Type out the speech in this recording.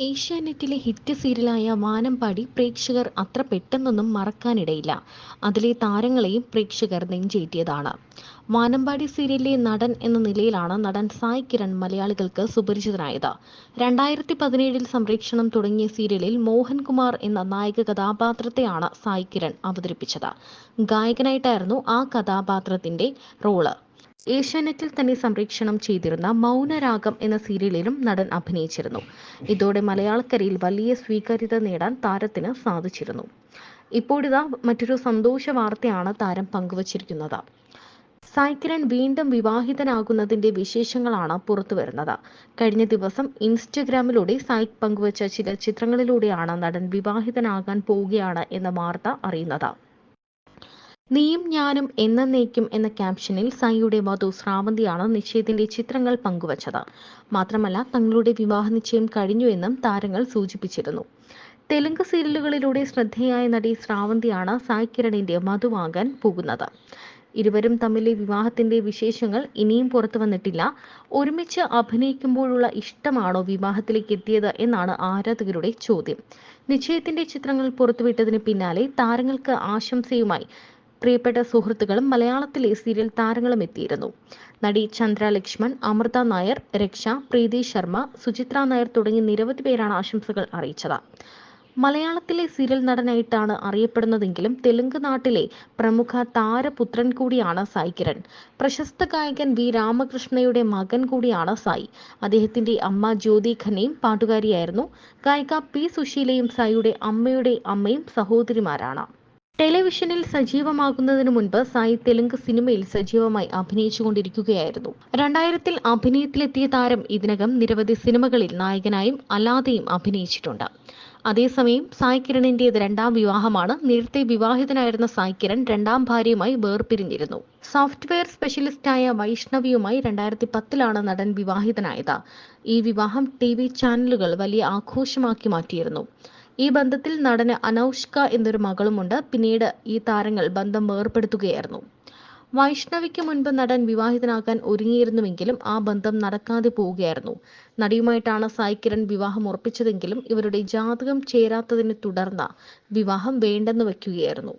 ഏഷ്യാനെറ്റിലെ ഹിറ്റ് സീരിയലായ വാനമ്പാടി പ്രേക്ഷകർ അത്ര പെട്ടെന്നൊന്നും മറക്കാനിടയില്ല. അതിലെ താരങ്ങളെയും പ്രേക്ഷകർ നെഞ്ചേറ്റിയതാണ്. വാനമ്പാടി സീരിയലിലെ നടൻ എന്ന നിലയിലാണ് നടൻ സായ് കിരൺ മലയാളികൾക്ക് സുപരിചിതനായത്. രണ്ടായിരത്തി പതിനേഴിൽ സംപ്രേക്ഷണം തുടങ്ങിയ സീരിയലിൽ മോഹൻകുമാർ എന്ന നായക കഥാപാത്രത്തെയാണ് സായ് കിരൺ അവതരിപ്പിച്ചത്. ഗായകനായിട്ടായിരുന്നു ആ കഥാപാത്രത്തിന്റെ റോൾ. ഏഷ്യാനെറ്റിൽ തന്നെ സംപ്രേക്ഷണം ചെയ്തിരുന്ന മൗനരാഗം എന്ന സീരിയലിലും നടൻ അഭിനയിച്ചിരുന്നു. ഇതോടെ മലയാളക്കരയിൽ വലിയ സ്വീകാര്യത നേടാൻ താരത്തിന് സാധിച്ചിരുന്നു. ഇപ്പോഴിതാ മറ്റൊരു സന്തോഷ വാർത്തയാണ് താരം പങ്കുവച്ചിരിക്കുന്നത്. സായ് കിരൺ വീണ്ടും വിവാഹിതനാകുന്നതിന്റെ വിശേഷങ്ങളാണ് പുറത്തുവരുന്നത് കഴിഞ്ഞ ദിവസം ഇൻസ്റ്റഗ്രാമിലൂടെ സായ് പങ്കുവച്ച ചില ചിത്രങ്ങളിലൂടെയാണ് നടൻ വിവാഹിതനാകാൻ പോവുകയാണ് എന്ന വാർത്ത അറിയുന്നത്. നീയും ഞാനും എന്നേക്കും എന്ന ക്യാപ്ഷനിൽ സായിയുടെ വധു ശ്രാവന്തിയാണ് നിശ്ചയത്തിന്റെ ചിത്രങ്ങൾ പങ്കുവച്ചത്. മാത്രമല്ല തങ്ങളുടെ വിവാഹ നിശ്ചയം കഴിഞ്ഞുവെന്നും താരങ്ങൾ സൂചിപ്പിച്ചിരുന്നു. തെലുങ്ക് സീരിയലുകളിലൂടെ ശ്രദ്ധേയായ നടി ശ്രാവന്തിയാണ് സായ് കിരണിന്റെ മധുവാകാൻ പോകുന്നത്. ഇരുവരും തമ്മിലെ വിവാഹത്തിന്റെ വിശേഷങ്ങൾ ഇനിയും പുറത്തു വന്നിട്ടില്ല. ഒരുമിച്ച് അഭിനയിക്കുമ്പോഴുള്ള ഇഷ്ടമാണോ വിവാഹത്തിലേക്ക് എത്തിയത് എന്നാണ് ആരാധകരുടെ ചോദ്യം. നിശ്ചയത്തിന്റെ ചിത്രങ്ങൾ പുറത്തുവിട്ടതിന് പിന്നാലെ താരങ്ങൾക്ക് ആശംസയുമായി പ്രിയപ്പെട്ട സുഹൃത്തുക്കളും മലയാളത്തിലെ സീരിയൽ താരങ്ങളും എത്തിയിരുന്നു. നടി ചന്ദ്ര ലക്ഷ്മൺ അമൃത നായർ രക്ഷ പ്രീതി ശർമ്മ സുചിത്ര നായർ തുടങ്ങി നിരവധി പേരാണ് ആശംസകൾ അറിയിച്ചത്. മലയാളത്തിലെ സീരിയൽ നടനായിട്ടാണ് അറിയപ്പെടുന്നതെങ്കിലും തെലുങ്ക് നാട്ടിലെ പ്രമുഖ താരപുത്രൻ കൂടിയാണ് സായി കിരൺ പ്രശസ്ത ഗായകൻ വി രാമകൃഷ്ണയുടെ മകൻ കൂടിയാണ് സായി. അദ്ദേഹത്തിന്റെ അമ്മ ജ്യോതി ഖന്നയും പാട്ടുകാരിയായിരുന്നു. ഗായിക പി സുശീലയും സായിയുടെ അമ്മയുടെ അമ്മയും സഹോദരിമാരാണ്. ടെലിവിഷനിൽ സജീവമാകുന്നതിന് മുൻപ് സായി തെലുങ്ക് സിനിമയിൽ സജീവമായി അഭിനയിച്ചുകൊണ്ടിരിക്കുകയായിരുന്നു. രണ്ടായിരത്തിൽ അഭിനയത്തിലെത്തിയ താരം ഇതിനകം നിരവധി സിനിമകളിൽ നായകനായും അല്ലാതെയും അഭിനയിച്ചിട്ടുണ്ട്. അതേസമയം സായ് കിരണിന്റേത് രണ്ടാം വിവാഹമാണ്. നേരത്തെ വിവാഹിതനായിരുന്ന സായ് കിരൺ രണ്ടാം ഭാര്യയുമായി വേർപിരിഞ്ഞിരുന്നു. സോഫ്റ്റ്വെയർ സ്പെഷ്യലിസ്റ്റായ വൈഷ്ണവിയുമായി രണ്ടായിരത്തി പത്തിലാണ് നടൻ വിവാഹിതനായത്. ഈ വിവാഹം ടി വി ചാനലുകൾ വലിയ ആഘോഷമാക്കി മാറ്റിയിരുന്നു. ഈ ബന്ധത്തിൽ നടന് അനൗഷ്ക എന്നൊരു മകളുമുണ്ട്. പിന്നീട് ഈ താരങ്ങൾ ബന്ധം വേർപെടുത്തുകയായിരുന്നു വൈഷ്ണവിക്ക് മുൻപ് നടൻ വിവാഹിതനാകാൻ ഒരുങ്ങിയിരുന്നുവെങ്കിലും ആ ബന്ധം നടക്കാതെ പോവുകയായിരുന്നു. നടിയുമായിട്ടാണ് സായ് കിരൺ വിവാഹം ഉറപ്പിച്ചതെങ്കിലും ഇവരുടെ ജാതകം ചേരാത്തതിനെ തുടർന്ന് വിവാഹം വേണ്ടെന്ന് വയ്ക്കുകയായിരുന്നു.